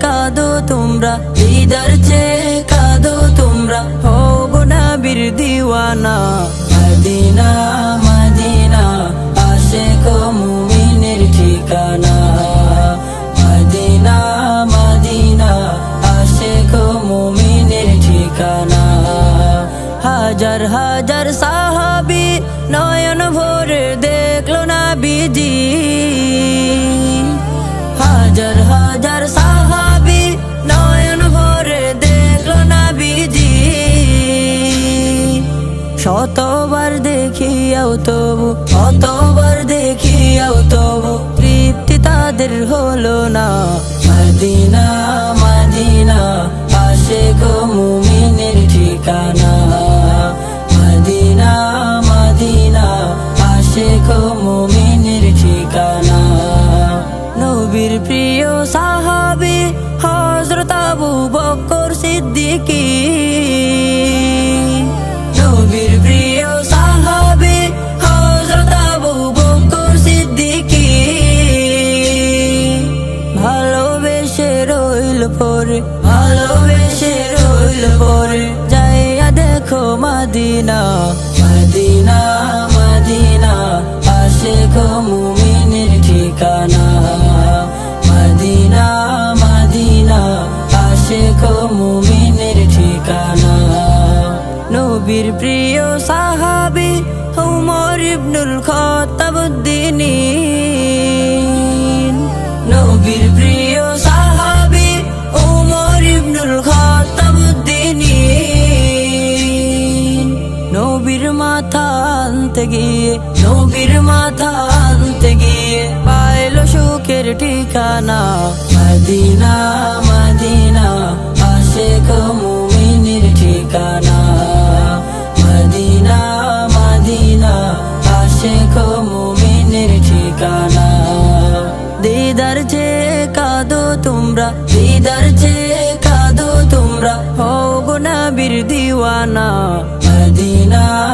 কাঁদো তোমরা দিদার চেয়ে কাঁদো তোমরা। হব না বীর দিওয়ানা, মদিনা মদিনা আসে কমুমিনের ঠিকানা। মদিনা মদিনা আসে কমুমিনের ঠিকানা। হাজার হাজার সাহাবি নয় শতবার দেখিয়াও তবু শতবার দেখিয়াও তবু তৃপ্তি তাদের হলো না। মদিনা মদিনা, পাশে গো মুমিনের ঠিকানা। মদিনা মদিনা, পাশে গো মুমিনের ঠিকানা। নবীর প্রিয় সাহাবি হজরত আবু বকর সিদ্দিকী। পরে, ভালোবেসে রইল পরে। যাইয়া দেখো মদিনা, মাদিনা, মদিনা, পাশে গো মুমিনের ঠিকানা। মদিনা, মাদিনা, পাশে গো মুমিনের ঠিকানা। নবীর প্রিয় সাহাবি উমর ইবনুল খতাবুদ্দিনী আনতে গিয়ে নবীর মাথা আনতে গিয়ে, পাইল সুখের ঠিকানা। মদিনা মদিনা, পাশে গো ঠিকানা। মদিনা মদিনা, পাশে গো মুমিনের ঠিকানা। দিদার যে কাঁদো তোমরা, দিদার যে কাঁদো তোমরা হো গো নবীর দিওয়ানা। মদিনা